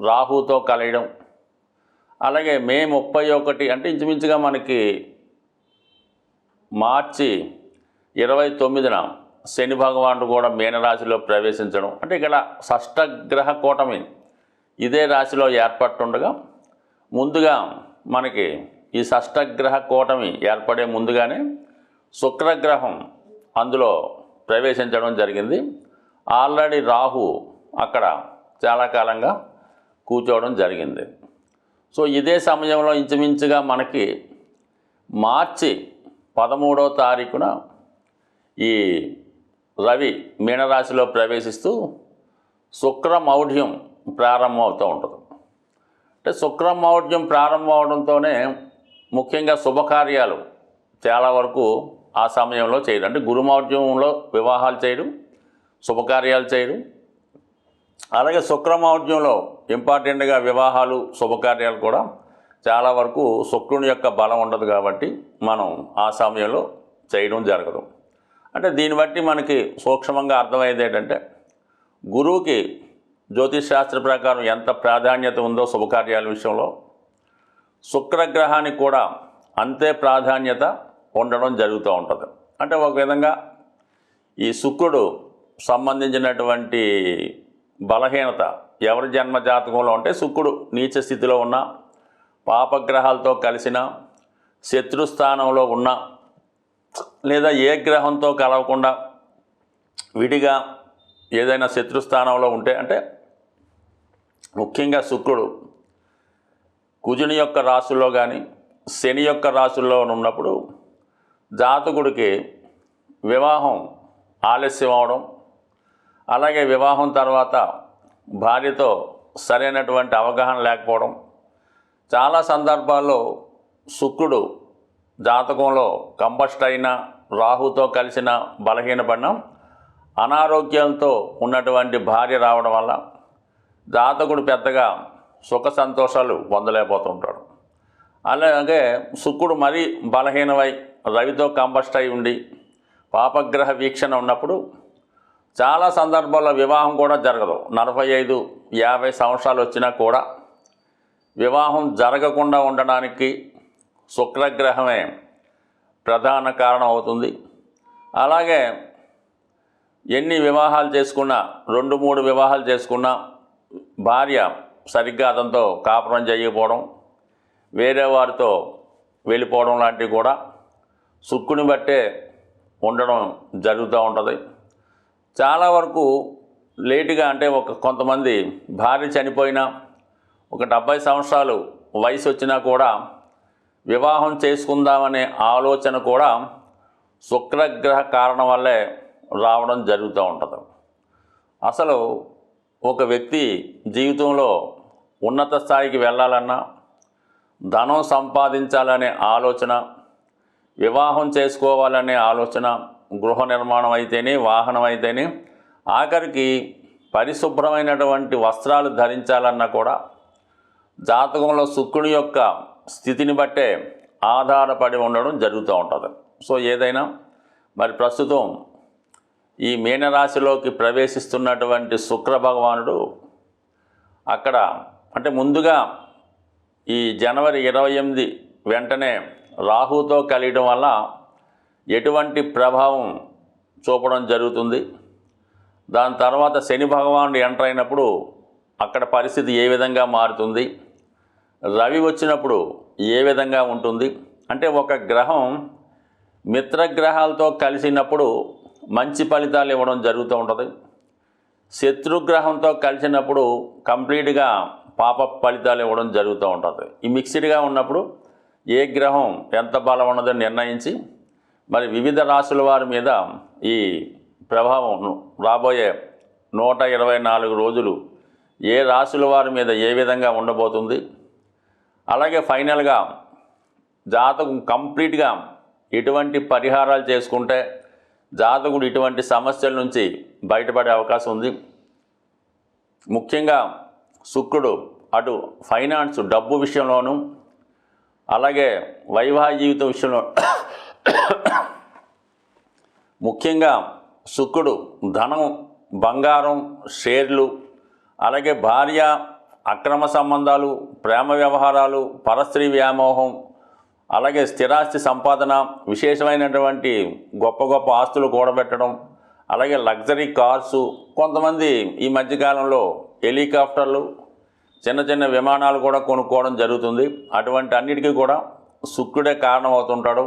రాహుతో కలయడం. అలాగే మే ముప్పై ఒకటి అంటే ఇంచుమించుగా మనకి మార్చి ఇరవై తొమ్మిదిన శని భగవానుడు కూడా మీనరాశిలో ప్రవేశించడం. అంటే ఇక్కడ షష్టగ్రహ కూటమి ఇదే రాశిలో ఏర్పట్టుండగా ముందుగా మనకి ఈ షష్టగ్రహ కూటమి ఏర్పడే ముందుగానే శుక్రగ్రహం అందులో ప్రవేశించడం జరిగింది. ఆల్రెడీ రాహు అక్కడ చాలా కాలంగా కూర్చోవడం జరిగింది. సో ఇదే సమయంలో ఇంచుమించుగా మనకి మార్చి పదమూడో తారీఖున ఈ రవి మీనరాశిలో ప్రవేశిస్తూ శుక్రమౌఢ్యం ప్రారంభం అవుతూ ఉంటుంది. అంటే శుక్రమౌఢ్యం ప్రారంభం అవడంతోనే ముఖ్యంగా శుభకార్యాలు చాలా వరకు ఆ సమయంలో చేయడం అంటే గురుమౌఢ్యంలో వివాహాలు చేయడం శుభకార్యాలు చేయడం అలాగే శుక్రమౌర్యంలో ఇంపార్టెంట్గా వివాహాలు శుభకార్యాలు కూడా చాలా వరకు శుక్రుని యొక్క బలం ఉండదు కాబట్టి మనం ఆ సమయంలో చేయడం జరగదు. అంటే దీన్ని బట్టి మనకి సూక్ష్మంగా అర్థమయ్యేది ఏంటంటే గురువుకి జ్యోతిష్ శాస్త్ర ప్రకారం ఎంత ప్రాధాన్యత ఉందో శుభకార్యాల విషయంలో శుక్రగ్రహానికి కూడా అంతే ప్రాధాన్యత ఉండడం జరుగుతూ ఉంటుంది. అంటే ఒక విధంగా ఈ శుక్రుడు సంబంధించినటువంటి బలహీనత. ఎవరి జన్మ జాతకంలో ఉంటే శుక్రుడు నీచ స్థితిలో ఉన్న పాపగ్రహాలతో కలిసిన శత్రుస్థానంలో ఉన్న లేదా ఏ గ్రహంతో కలవకుండా విడిగా ఏదైనా శత్రుస్థానంలో ఉంటే అంటే ముఖ్యంగా శుక్రుడు కుజుని యొక్క రాశుల్లో కానీ శని యొక్క రాశుల్లో ఉన్నప్పుడు జాతకుడికి వివాహం ఆలస్యం అవడం అలాగే వివాహం తర్వాత భార్యతో సరైనటువంటి అవగాహన లేకపోవడం. చాలా సందర్భాల్లో శుక్రుడు జాతకంలో కంబస్ట్ అయిన రాహుతో కలిసిన బలహీనపడిన అనారోగ్యంతో ఉన్నటువంటి భార్య రావడం వల్ల జాతకుడు పెద్దగా సుఖ సంతోషాలు పొందలేకపోతుంటాడు. అలాగే శుక్రుడు మరీ బలహీనమై రవితో కంబస్ట్ అయి ఉండి పాపగ్రహ వీక్షణ ఉన్నప్పుడు చాలా సందర్భాల్లో వివాహం కూడా జరగదు. నలభై ఐదు యాభై సంవత్సరాలు వచ్చినా కూడా వివాహం జరగకుండా ఉండడానికి శుక్రగ్రహమే ప్రధాన కారణం అవుతుంది. అలాగే ఎన్ని వివాహాలు చేసుకున్నా రెండు మూడు వివాహాలు చేసుకున్నా భార్య సరిగ్గా అతనితో కాపురం చేయకపోవడం వేరే వారితో వెళ్ళిపోవడం లాంటివి కూడా సుక్కుని బట్టే ఉండడం జరుగుతూ ఉంటుంది. చాలా వరకు లేటుగా అంటే ఒక కొంతమంది భార్య చనిపోయినా ఒక డెబ్బై సంవత్సరాలు వయసు వచ్చినా కూడా వివాహం చేసుకుందామనే ఆలోచన కూడా శుక్రగ్రహ కారణం వల్లే రావడం జరుగుతూ ఉంటుంది. అసలు ఒక వ్యక్తి జీవితంలో ఉన్నత స్థాయికి వెళ్ళాలన్నా ధనం సంపాదించాలనే ఆలోచన వివాహం చేసుకోవాలనే ఆలోచన గృహ నిర్మాణం అయితేనే వాహనం అయితేనే ఆఖరికి పరిశుభ్రమైనటువంటి వస్త్రాలు ధరించాలన్నా కూడా జాతకంలో శుక్రుని యొక్క స్థితిని బట్టే ఆధారపడి ఉండడం జరుగుతూ ఉంటుంది. సో ఏదైనా మరి ప్రస్తుతం ఈ మీనరాశిలోకి ప్రవేశిస్తున్నటువంటి శుక్ర భగవానుడు అక్కడ అంటే ముందుగా ఈ జనవరి ఇరవై ఎనిమిది వెంటనే రాహుతో కలియడం వల్ల ఎటువంటి ప్రభావం చూపడం జరుగుతుంది? దాని తర్వాత శని భగవానుడు ఎంటర్ అయినప్పుడు అక్కడ పరిస్థితి ఏ విధంగా మారుతుంది? రవి వచ్చినప్పుడు ఏ విధంగా ఉంటుంది? అంటే ఒక గ్రహం మిత్రగ్రహాలతో కలిసినప్పుడు మంచి ఫలితాలు ఇవ్వడం జరుగుతూ ఉంటుంది. శత్రుగ్రహంతో కలిసినప్పుడు కంప్లీట్గా పాప ఫలితాలు ఇవ్వడం జరుగుతూ ఉంటుంది. ఈ మిక్స్డ్గా ఉన్నప్పుడు ఏ గ్రహం ఎంత బలం ఉన్నదని నిర్ణయించి మరి వివిధ రాశుల వారి మీద ఈ ప్రభావం రాబోయే నూట ఇరవై నాలుగు రోజులు ఏ రాశుల వారి మీద ఏ విధంగా ఉండబోతుంది? అలాగే ఫైనల్గా జాతకం కంప్లీట్గా ఎటువంటి పరిహారాలు చేసుకుంటే జాతకుడు ఇటువంటి సమస్యల నుంచి బయటపడే అవకాశం ఉంది. ముఖ్యంగా శుక్రుడు అటు ఫైనాన్స్ డబ్బు విషయంలోనూ అలాగే వైవాహిక జీవితం విషయంలో ముఖ్యంగా శుక్రుడు ధనం బంగారం షేర్లు అలాగే భార్య అక్రమ సంబంధాలు ప్రేమ వ్యవహారాలు పరస్త్రీ వ్యామోహం అలాగే స్థిరాస్తి సంపాదన విశేషమైనటువంటి గొప్ప గొప్ప ఆస్తులు కూడబెట్టడం అలాగే లగ్జరీ కార్సు కొంతమంది ఈ మధ్యకాలంలో హెలికాప్టర్లు చిన్న చిన్న విమానాలు కూడా కొనుక్కోవడం జరుగుతుంది. అటువంటి అన్నిటికీ కూడా శుక్రుడే కారణం అవుతుంటాడు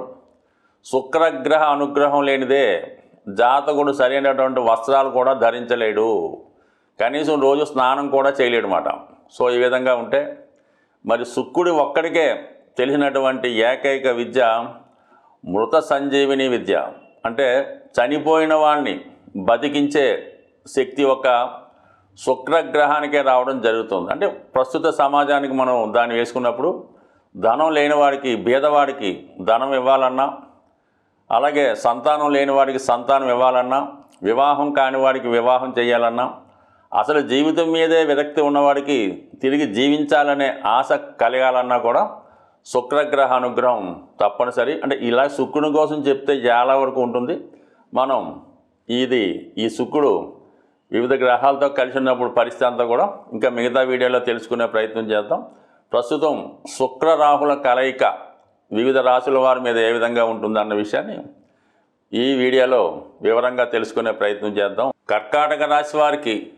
శుక్రగ్రహ అనుగ్రహం లేనిదే జాతకుడు సరైనటువంటి వస్త్రాలు కూడా ధరించలేడు. కనీసం రోజు స్నానం కూడా చేయలేడు సో ఈ విధంగా ఉంటే మరి శుక్రుడి ఒక్కడికే తెలిసినటువంటి ఏకైక విద్య మృత సంజీవిని విద్య. అంటే చనిపోయిన వాడిని బతికించే శక్తి ఒక శుక్రగ్రహానికే రావడం జరుగుతుంది. అంటే ప్రస్తుత సమాజానికి మనం దాన్ని వేసుకున్నప్పుడు ధనం లేని వాడికి బీదవాడికి ధనం ఇవ్వాలన్నా అలాగే సంతానం లేని వాడికి సంతానం ఇవ్వాలన్నా వివాహం కాని వాడికి వివాహం చేయాలన్నా అసలు జీవితం మీదే విరక్తి ఉన్నవాడికి తిరిగి జీవించాలనే ఆశ కలగాలన్నా కూడా శుక్రగ్రహ అనుగ్రహం తప్పనిసరి. అంటే ఇలా శుక్రుని కోసం చెప్తే చాలా వరకు ఉంటుంది. మనం ఇది ఈ శుక్రుడు వివిధ గ్రహాలతో కలిసి ఉన్నప్పుడు పరిస్థితి అంతా కూడా ఇంకా మిగతా వీడియోలో తెలుసుకునే ప్రయత్నం చేద్దాం. ప్రస్తుతం శుక్ర రాహుల కలయిక వివిధ రాశుల వారి మీద ఏ విధంగా ఉంటుందన్న విషయాన్ని ఈ వీడియోలో వివరంగా తెలుసుకునే ప్రయత్నం చేద్దాం. కర్కాటక రాశి వారికి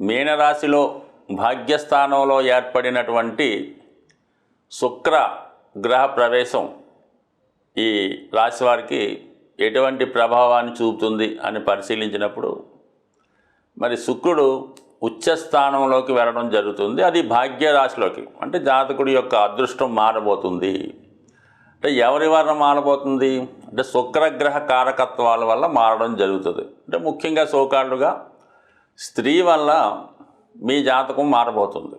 మీనరాశిలో భాగ్యస్థానంలో ఏర్పడినటువంటి శుక్ర గ్రహ ప్రవేశం ఈ రాశి వారికి ఎటువంటి ప్రభావాన్ని చూపుతుంది అని పరిశీలించినప్పుడు మరి శుక్రుడు ఉచ్చస్థానంలోకి వెళ్ళడం జరుగుతుంది. అది భాగ్య రాశిలోకి అంటే జాతకుడి యొక్క అదృష్టం మారబోతుంది. అంటే ఎవరి వలన మారబోతుంది? అంటే శుక్రగ్రహ కారకత్వాల వల్ల మారడం జరుగుతుంది. అంటే ముఖ్యంగా సోకాళ్ళుగా స్త్రీ వల్ల మీ జాతకం మారబోతుంది.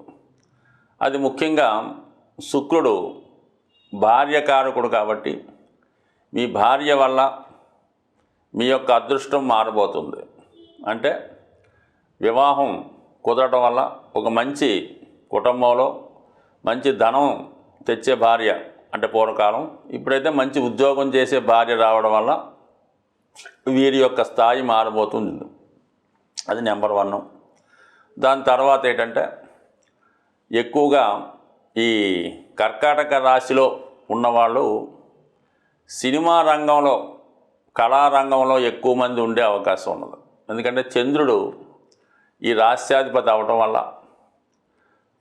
అది ముఖ్యంగా శుక్రుడు భార్యకారకుడు కాబట్టి మీ భార్య వల్ల మీ యొక్క అదృష్టం మారబోతుంది. అంటే వివాహం కుదరటం వల్ల ఒక మంచి కుటుంబంలో మంచి ధనం తెచ్చే భార్య అంటే పూర్వకాలం ఇప్పుడైతే మంచి ఉద్యోగం చేసే భార్య రావడం వల్ల వీరి యొక్క స్థాయి మారబోతుంది అది నెంబర్ వన్. దాని తర్వాత ఏంటంటే ఎక్కువగా ఈ కర్కాటక రాశిలో ఉన్నవాళ్ళు సినిమా రంగంలో కళారంగంలో ఎక్కువ మంది ఉండే అవకాశం ఉన్నది. ఎందుకంటే చంద్రుడు ఈ రాష్ట్రాధిపతి అవటం వల్ల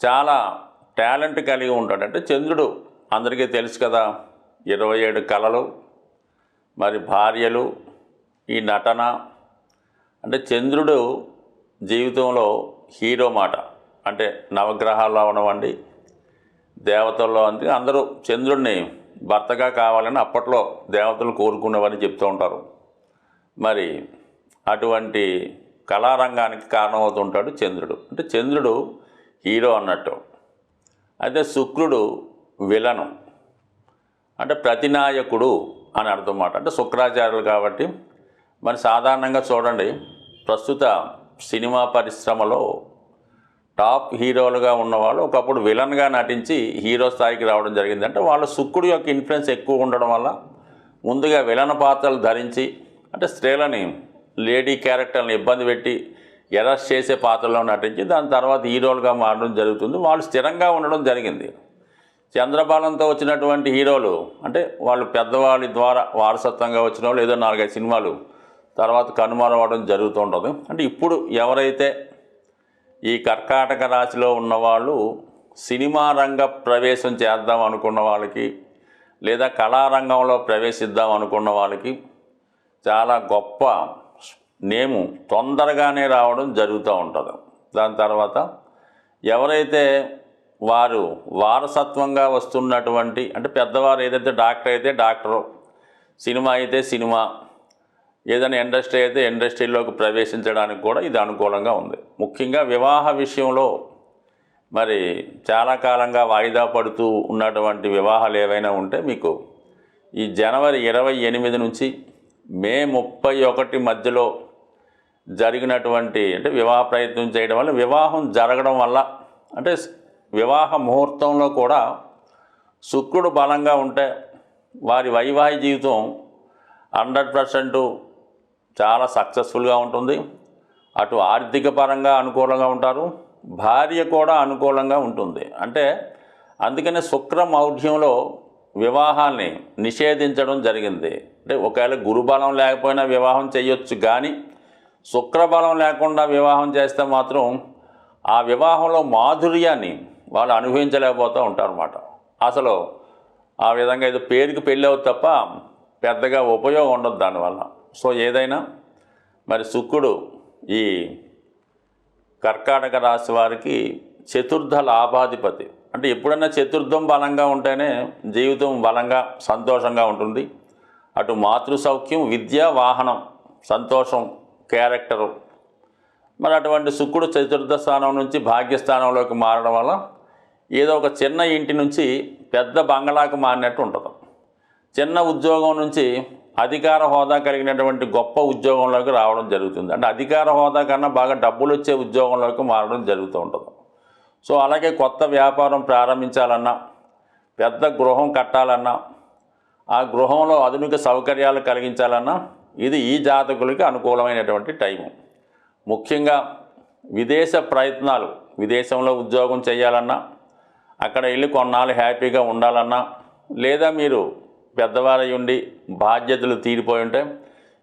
చాలా టాలెంట్ కలిగి ఉంటాడు. అంటే చంద్రుడు అందరికీ తెలుసు కదా ఇరవై ఏడు కళలు మరి భార్యలు ఈ నటన. అంటే చంద్రుడు జీవితంలో హీరో మాట. అంటే నవగ్రహాల్లో ఉన్నవండి దేవతల్లో అంటే అందరూ చంద్రుడిని భర్తగా కావాలని అప్పట్లో దేవతలు కోరుకునేవని చెప్తూ ఉంటారు. మరి అటువంటి కళారంగానికి కారణమవుతుంటాడు చంద్రుడు. అంటే చంద్రుడు హీరో అన్నట్టు. అయితే శుక్రుడు విలను. అంటే ప్రతినాయకుడు అని అర్థం మాట అంటే శుక్రాచార్యులు కాబట్టి మరి సాధారణంగా చూడండి ప్రస్తుత సినిమా పరిశ్రమలో టాప్ హీరోలుగా ఉన్నవాళ్ళు ఒకప్పుడు విలన్గా నటించి హీరో స్థాయికి రావడం జరిగింది. అంటే వాళ్ళ శుక్రుడు యొక్క ఇన్ఫ్లుయెన్స్ ఎక్కువ ఉండడం వల్ల ముందుగా విలన పాత్రలు ధరించి అంటే స్త్రీలని లేడీ క్యారెక్టర్ని ఇబ్బంది పెట్టి ఎరెస్ట్ చేసే పాత్రలో నటించి దాని తర్వాత హీరోలుగా మారడం జరుగుతుంది. వాళ్ళు స్థిరంగా ఉండడం జరిగింది. చంద్రబాలంతో వచ్చినటువంటి హీరోలు అంటే వాళ్ళు పెద్దవాళ్ళ ద్వారా వారసత్వంగా వచ్చిన వాళ్ళు ఏదో నాలుగైదు సినిమాలు తర్వాత కనుమరవడం జరుగుతూ ఉంటుంది. అంటే ఇప్పుడు ఎవరైతే ఈ కర్కాటక రాశిలో ఉన్నవాళ్ళు సినిమా రంగ ప్రవేశం చేద్దాం అనుకున్న వాళ్ళకి లేదా కళారంగంలో ప్రవేశిద్దాం అనుకున్న వాళ్ళకి చాలా గొప్ప నేము తొందరగానే రావడం జరుగుతూ ఉంటుంది. దాని తర్వాత ఎవరైతే వారు వారసత్వంగా వస్తున్నటువంటి అంటే పెద్దవారు ఏదైతే డాక్టర్ అయితే డాక్టరు సినిమా అయితే సినిమా ఏదైనా ఇండస్ట్రీ అయితే ఇండస్ట్రీలోకి ప్రవేశించడానికి కూడా ఇది అనుకూలంగా ఉంది. ముఖ్యంగా వివాహ విషయంలో మరి చాలా కాలంగా వాయిదా పడుతూ ఉన్నటువంటి వివాహాలు ఏవైనా ఉంటే మీకు ఈ జనవరి ఇరవై ఎనిమిది నుంచి మే ముప్పై ఒకటి మధ్యలో జరిగినటువంటి అంటే వివాహ ప్రయత్నం చేయడం వల్ల వివాహం జరగడం వల్ల అంటే వివాహ ముహూర్తంలో కూడా శుక్రుడు బలంగా ఉంటే వారి వైవాహిక జీవితం హండ్రెడ్ పర్సెంట్ చాలా సక్సెస్ఫుల్గా ఉంటుంది. అటు ఆర్థిక పరంగా అనుకూలంగా ఉంటారు. భార్య కూడా అనుకూలంగా ఉంటుంది. అంటే అందుకనే శుక్ర మౌఢ్యంలో వివాహాల్ని నిషేధించడం జరిగింది. అంటే ఒకవేళ గురుబలం లేకపోయినా వివాహం చేయొచ్చు కానీ శుక్రబలం లేకుండా వివాహం చేస్తే మాత్రం ఆ వివాహంలో మాధుర్యాన్ని వాళ్ళు అనుభవించలేకపోతూ ఉంటారన్నమాట. అసలు ఆ విధంగా ఏదో పేరుకి పెళ్ళి అవుతుంది తప్ప పెద్దగా ఉపయోగం ఉండదు దానివల్ల. సో ఏదైనా మరి శుక్రుడు ఈ కర్కాటక రాశి వారికి చతుర్థ లాభాధిపతి. అంటే ఎప్పుడైనా చతుర్థం బలంగా ఉంటేనే జీవితం బలంగా సంతోషంగా ఉంటుంది. అటు మాతృ సౌఖ్యం విద్య వాహనం సంతోషం క్యారెక్టరు. మరి అటువంటి శుక్రుడు చతుర్థ స్థానం నుంచి భాగ్యస్థానంలోకి మారడం వల్ల ఏదో ఒక చిన్న ఇంటి నుంచి పెద్ద బంగళాకు మారినట్టు ఉంటుంది. చిన్న ఉద్యోగం నుంచి అధికార హోదా కలిగినటువంటి గొప్ప ఉద్యోగంలోకి రావడం జరుగుతుంది. అంటే అధికార హోదా కన్నా బాగా డబ్బులు వచ్చే ఉద్యోగంలోకి మారడం జరుగుతూ ఉంటుంది. సో అలాగే కొత్త వ్యాపారం ప్రారంభించాలన్నా పెద్ద గృహం కట్టాలన్నా ఆ గృహంలో ఆధునిక సౌకర్యాలు కలిగించాలన్నా ఇది ఈ జాతకులకి అనుకూలమైనటువంటి టైము. ముఖ్యంగా విదేశ ప్రయత్నాలు విదేశంలో ఉద్యోగం చేయాలన్నా అక్కడ వెళ్ళి కొన్నాళ్ళు హ్యాపీగా ఉండాలన్నా లేదా మీరు పెద్దవారై ఉండి బాధ్యతలు తీరిపోయి ఉంటే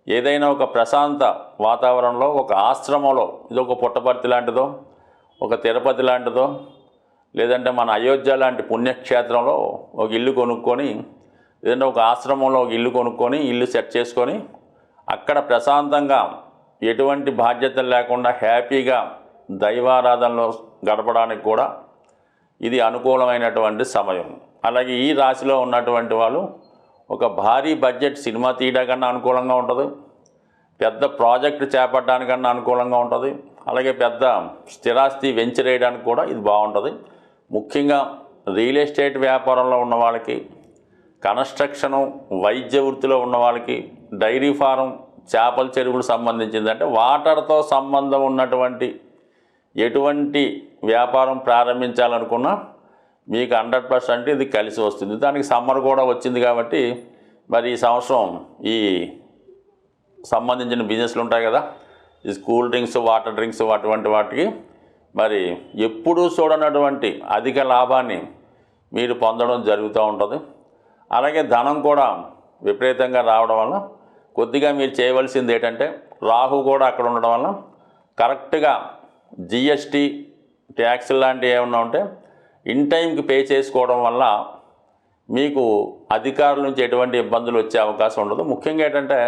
ఏదైనా ఒక ప్రశాంత వాతావరణంలో ఒక ఆశ్రమంలో ఇది ఒక పుట్టపర్తి లాంటిదో ఒక తిరుపతి లాంటిదో లేదంటే మన అయోధ్య లాంటి పుణ్యక్షేత్రంలో ఒక ఇల్లు కొనుక్కొని లేదంటే ఒక ఆశ్రమంలో ఒక ఇల్లు కొనుక్కొని ఇల్లు సెట్ చేసుకొని అక్కడ ప్రశాంతంగా ఎటువంటి బాధ్యతలు లేకుండా హ్యాపీగా దైవారాధనలో గడపడానికి కూడా ఇది అనుకూలమైనటువంటి సమయం. అలాగే ఈ రాశిలో ఉన్నటువంటి వాళ్ళు ఒక భారీ బడ్జెట్ సినిమా తీయడానికన్నా అనుకూలంగా ఉంటుంది. పెద్ద ప్రాజెక్టు చేపట్టడానికన్నా అనుకూలంగా ఉంటుంది. అలాగే పెద్ద స్థిరాస్తి వెంచర్ వేయడానికి కూడా ఇది బాగుంటుంది. ముఖ్యంగా రియల్ ఎస్టేట్ వ్యాపారంలో ఉన్న వాళ్ళకి కన్స్ట్రక్షను వైద్య వృత్తిలో ఉన్న వాళ్ళకి డైరీ ఫారం చేపల చెరువులు సంబంధించింది. అంటే వాటర్తో సంబంధం ఉన్నటువంటి ఎటువంటి వ్యాపారం ప్రారంభించాలనుకున్నా మీకు హండ్రెడ్ పర్సెంట్ ఇది కలిసి వస్తుంది. దానికి సమ్మర్ కూడా వచ్చింది కాబట్టి మరి ఈ సంవత్సరం ఈ సంబంధించిన బిజినెస్లు ఉంటాయి కదా ఈ కూల్ డ్రింక్స్ వాటర్ డ్రింక్స్ అటువంటి వాటికి మరి ఎప్పుడూ చూడనటువంటి అధిక లాభాన్ని మీరు పొందడం జరుగుతూ ఉంటుంది. అలాగే ధనం కూడా విపరీతంగా రావడం వల్ల కొద్దిగా మీరు చేయవలసింది ఏంటంటే రాహు కూడా అక్కడ ఉండడం వల్ల కరెక్ట్గా జిఎస్టీ ట్యాక్స్ లాంటివి ఏమన్నా ఉంటే ఇన్ టైంకి పే చేసుకోవడం వల్ల మీకు అధికారుల నుంచి ఎటువంటి ఇబ్బందులు వచ్చే అవకాశం ఉండదు. ముఖ్యంగా ఏంటంటే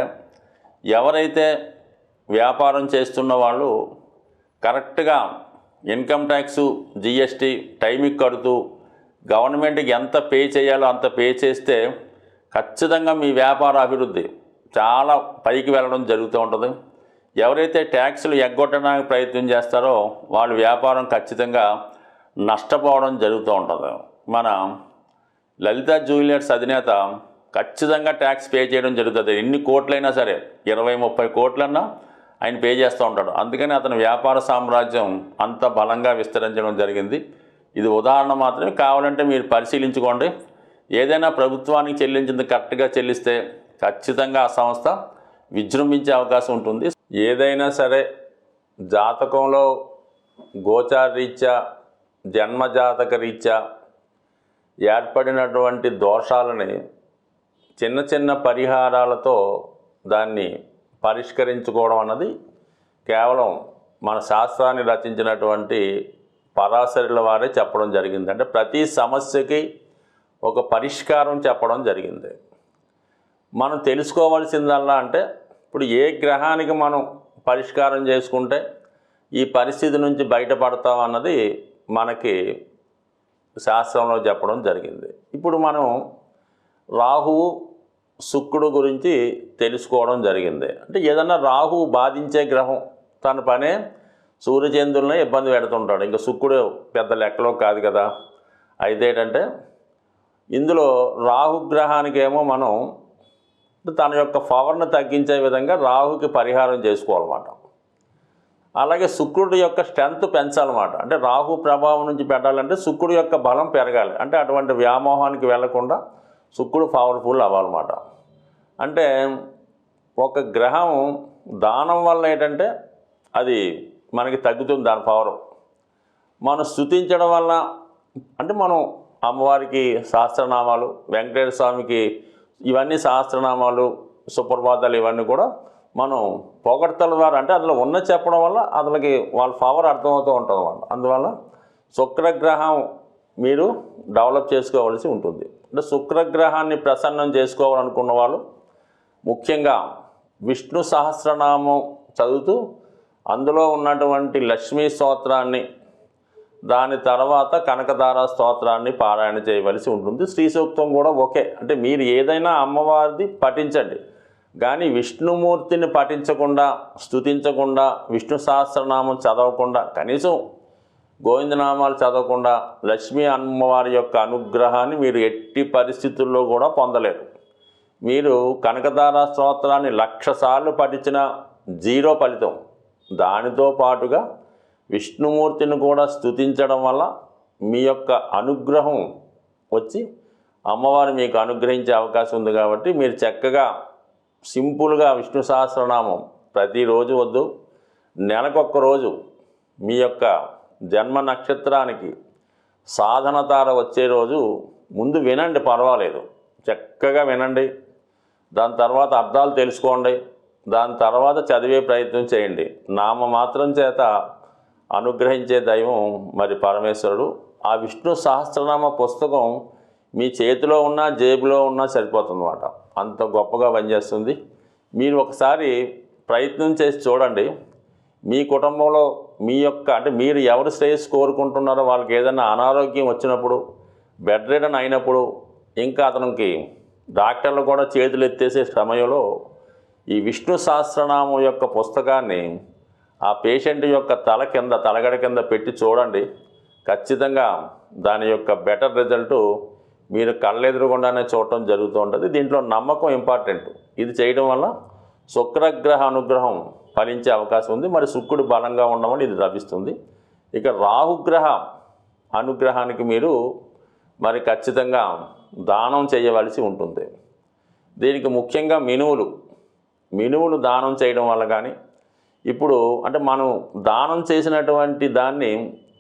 ఎవరైతే వ్యాపారం చేస్తున్న వాళ్ళు కరెక్ట్గా ఇన్కమ్ ట్యాక్స్ జిఎస్టీ టైంకి కడుతూ గవర్నమెంట్కి ఎంత పే చేయాలో అంత పే చేస్తే ఖచ్చితంగా మీ వ్యాపార అభివృద్ధి చాలా పైకి వెళ్ళడం జరుగుతూ ఉంటుంది. ఎవరైతే ట్యాక్సులు ఎగ్గొట్టడానికి ప్రయత్నం చేస్తారో వాళ్ళ వ్యాపారం ఖచ్చితంగా నష్టపోవడం జరుగుతూ ఉంటుంది. మన లలిత జ్యువెలర్స్ అధినేత ఖచ్చితంగా ట్యాక్స్ పే చేయడం జరుగుతుంది. ఎన్ని కోట్లైనా సరే ఇరవై ముప్పై కోట్లన్నా ఆయన పే చేస్తూ ఉంటాడు. అందుకని అతని వ్యాపార సామ్రాజ్యం అంత బలంగా విస్తరించడం జరిగింది. ఇది ఉదాహరణ మాత్రమే. కావాలంటే మీరు పరిశీలించుకోండి. ఏదైనా ప్రభుత్వానికి చెల్లించింది కరెక్ట్గా చెల్లిస్తే ఖచ్చితంగా ఆ సంస్థ విజృంభించే అవకాశం ఉంటుంది. ఏదైనా సరే జాతకంలో గోచార రీత్యా జన్మజాతక రీత్యా ఏర్పడినటువంటి దోషాలని చిన్న చిన్న పరిహారాలతో దాన్ని పరిష్కరించుకోవడం అన్నది కేవలం మన శాస్త్రాన్ని రచించినటువంటి పరాశరుల వారే చెప్పడం జరిగింది. అంటే ప్రతి సమస్యకి ఒక పరిష్కారం చెప్పడం జరిగింది. మనం తెలుసుకోవాల్సిందల్లా అంటే ఇప్పుడు ఏ గ్రహానికి మనం పరిష్కారం చేసుకుంటే ఈ పరిస్థితి నుంచి బయటపడతాం అన్నది మనకి శాస్త్రంలో చెప్పడం జరిగింది. ఇప్పుడు మనం రాహువు శుక్రుడు గురించి తెలుసుకోవడం జరిగింది. అంటే ఏదన్నా రాహువు బాధించే గ్రహం తన పనే సూర్యచంద్రులనే ఇబ్బంది పెడుతుంటాడు. ఇంకా శుక్రుడు పెద్ద లెక్కలో కాదు కదా. అయితే ఏంటంటే ఇందులో రాహుగ్రహానికేమో మనం తన యొక్క పవర్ను తగ్గించే విధంగా రాహుకి పరిహారం చేసుకోవాలన్నమాట. అలాగే శుక్రుడి యొక్క స్ట్రెంత్ పెంచాలన్నమాట. అంటే రాహు ప్రభావం నుంచి పెట్టాలంటే శుక్రుడి యొక్క బలం పెరగాలి. అంటే అటువంటి వ్యామోహానికి వెళ్ళకుండా శుక్రుడు పవర్ఫుల్ అవ్వాలన్నమాట. అంటే ఒక గ్రహం దానం వల్ల ఏంటంటే అది మనకి తగ్గుతుంది దాని పవర్. మనం స్థుతించడం వల్ల అంటే మనం అమ్మవారికి సహస్రనామాలు వెంకటేశ్వర స్వామికి ఇవన్నీ సహస్రనామాలు సుప్రభాతాలు ఇవన్నీ కూడా మనం పొగడ్తల ద్వారా అంటే అందులో ఉన్న చెప్పడం వల్ల అతనికి వాళ్ళ పవర్ అర్థమవుతూ ఉంటుంది అన్నమాట. అందువల్ల శుక్రగ్రహం మీరు డెవలప్ చేసుకోవాల్సి ఉంటుంది. అంటే శుక్రగ్రహాన్ని ప్రసన్నం చేసుకోవాలనుకున్న వాళ్ళు ముఖ్యంగా విష్ణు సహస్రనామం చదువుతూ అందులో ఉన్నటువంటి లక్ష్మీ స్తోత్రాన్ని దాని తర్వాత కనకదార స్తోత్రాన్ని పారాయణ చేయవలసి ఉంటుంది. శ్రీ సూక్తం కూడా ఓకే. అంటే మీరు ఏదైనా అమ్మవారిది పఠించండి. కానీ విష్ణుమూర్తిని పఠించకుండా స్తుతించకుండా విష్ణు సహస్రనామం చదవకుండా కనీసం గోవిందనామాలు చదవకుండా లక్ష్మీ అమ్మవారి యొక్క అనుగ్రహాన్ని మీరు ఎట్టి పరిస్థితుల్లో కూడా పొందలేరు. మీరు కనకదార స్తోత్రాన్ని లక్ష సార్లు పఠించిన జీరో ఫలితం. దానితో పాటుగా విష్ణుమూర్తిని కూడా స్తుతించడం వల్ల మీ యొక్క అనుగ్రహం వచ్చి అమ్మవారు మీకు అనుగ్రహించే అవకాశం ఉంది కాబట్టి మీరు చక్కగా సింపుల్గా విష్ణు సహస్రనామం ప్రతిరోజు వద్దు. నెలకొక్క రోజు మీ యొక్క జన్మ నక్షత్రానికి సాధన తార వచ్చే రోజు ముందు వినండి పర్వాలేదు. చక్కగా వినండి. దాని తర్వాత అర్థాలు తెలుసుకోండి. దాని తర్వాత చదివే ప్రయత్నం చేయండి. నామ మాత్రం చేత అనుగ్రహించే దైవం మరి పరమేశ్వరుడు. ఆ విష్ణు సహస్రనామ పుస్తకం మీ చేతిలో ఉన్నా జేబులో ఉన్నా సరిపోతుందన్నమాట. అంత గొప్పగా పనిచేస్తుంది. మీరు ఒకసారి ప్రయత్నం చేసి చూడండి. మీ కుటుంబంలో మీ యొక్క అంటే మీరు ఎవరు శ్రేయస్సు కోరుకుంటున్నారో వాళ్ళకి ఏదైనా అనారోగ్యం వచ్చినప్పుడు బెడ్ రిడన్ అయినప్పుడు ఇంకా అతనికి డాక్టర్లు కూడా చేతులు ఎత్తేసే సమయంలో ఈ విష్ణు సహస్రనామం యొక్క పుస్తకాన్ని ఆ పేషెంట్ యొక్క తల కింద తలగడ కింద పెట్టి చూడండి. ఖచ్చితంగా దాని యొక్క బెటర్ రిజల్ట్ మీరు కళ్ళెదురుగుండానే చూడటం జరుగుతూ ఉంటుంది. దీంట్లో నమ్మకం ఇంపార్టెంట్. ఇది చేయడం వల్ల శుక్రగ్రహ అనుగ్రహం ఫలించే అవకాశం ఉంది. మరి శుక్రుడు బలంగా ఉండడం వల్ల ఇది లభిస్తుంది. ఇక రాహుగ్రహ అనుగ్రహానికి మీరు మరి ఖచ్చితంగా దానం చేయవలసి ఉంటుంది. దీనికి ముఖ్యంగా మినువులు మినువులు దానం చేయడం వల్ల కానీ ఇప్పుడు అంటే మనం దానం చేసినటువంటి దాన్ని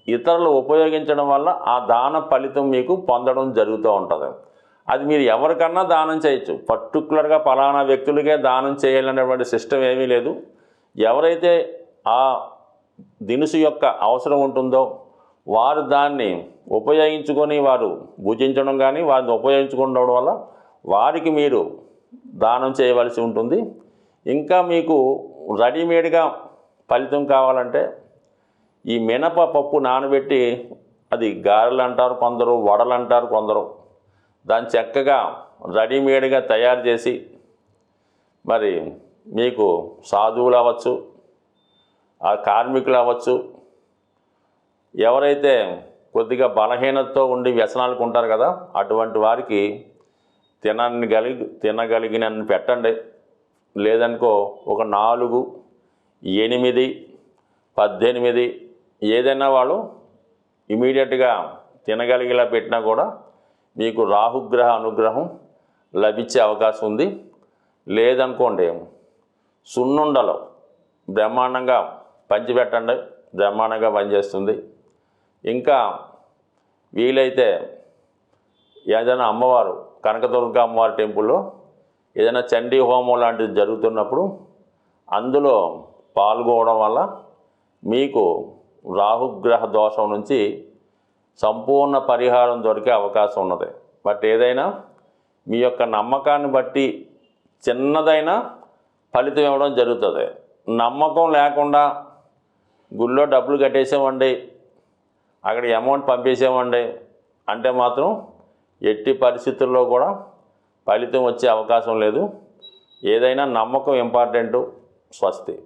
ఇతరులు ఉపయోగించడం వల్ల ఆ దాన ఫలితం మీకు పొందడం జరుగుతూ ఉంటుంది. అది మీరు ఎవరికన్నా దానం చేయొచ్చు. పర్టికులర్గా పలానా వ్యక్తులకే దానం చేయాలనేటువంటి సిస్టమ్ ఏమీ లేదు. ఎవరైతే ఆ దినుసు యొక్క అవసరం ఉంటుందో వారు దాన్ని ఉపయోగించుకొని వారు భుజించడం కానీ వారిని ఉపయోగించుకుండడం వల్ల వారికి మీరు దానం చేయవలసి ఉంటుంది. ఇంకా మీకు రెడీమేడ్గా ఫలితం కావాలంటే ఈ మినప పప్పు నానబెట్టి అది గారెలు అంటారు కొందరు వడలు అంటారు కొందరు. దాన్ని చక్కగా రెడీమేడ్గా తయారు చేసి మరి మీకు సాధువులు అవ్వచ్చు ఆ కార్మికులు అవ్వచ్చు ఎవరైతే కొద్దిగా బలహీనతతో ఉండి వ్యసనాలకు ఉంటారు కదా అటువంటి వారికి తినని కలిగి తినగలిగినన్ని పెట్టండి. లేదనుకో ఒక నాలుగు ఎనిమిది పద్దెనిమిది ఏదైనా వాళ్ళు ఇమీడియట్గా తినగలిగేలా పెట్టినా కూడా మీకు రాహుగ్రహ అనుగ్రహం లభించే అవకాశం ఉంది. లేదనుకోండి సున్నుండలు బ్రహ్మాండంగా పంచిపెట్టండి బ్రహ్మాండంగా పనిచేస్తుంది. ఇంకా వీలైతే ఏదైనా అమ్మవారు కనకదుర్గ అమ్మవారి టెంపుల్లో ఏదైనా చండీ హోమం లాంటిది జరుగుతున్నప్పుడు అందులో పాల్గొనడం వల్ల మీకు రాహుగ్రహ దోషం నుంచి సంపూర్ణ పరిహారం దొరికే అవకాశం ఉన్నది. బట్ ఏదైనా మీ యొక్క నమ్మకాన్ని బట్టి చిన్నదైనా ఫలితం ఇవ్వడం జరుగుతుంది. నమ్మకం లేకుండా గుళ్ళో డబ్బులు కట్టేసామండి అక్కడ అమౌంట్ పంపేసామండి అంటే మాత్రం ఎట్టి పరిస్థితుల్లో కూడా ఫలితం వచ్చే అవకాశం లేదు. ఏదైనా నమ్మకం ఇంపార్టెంటు స్వస్తి.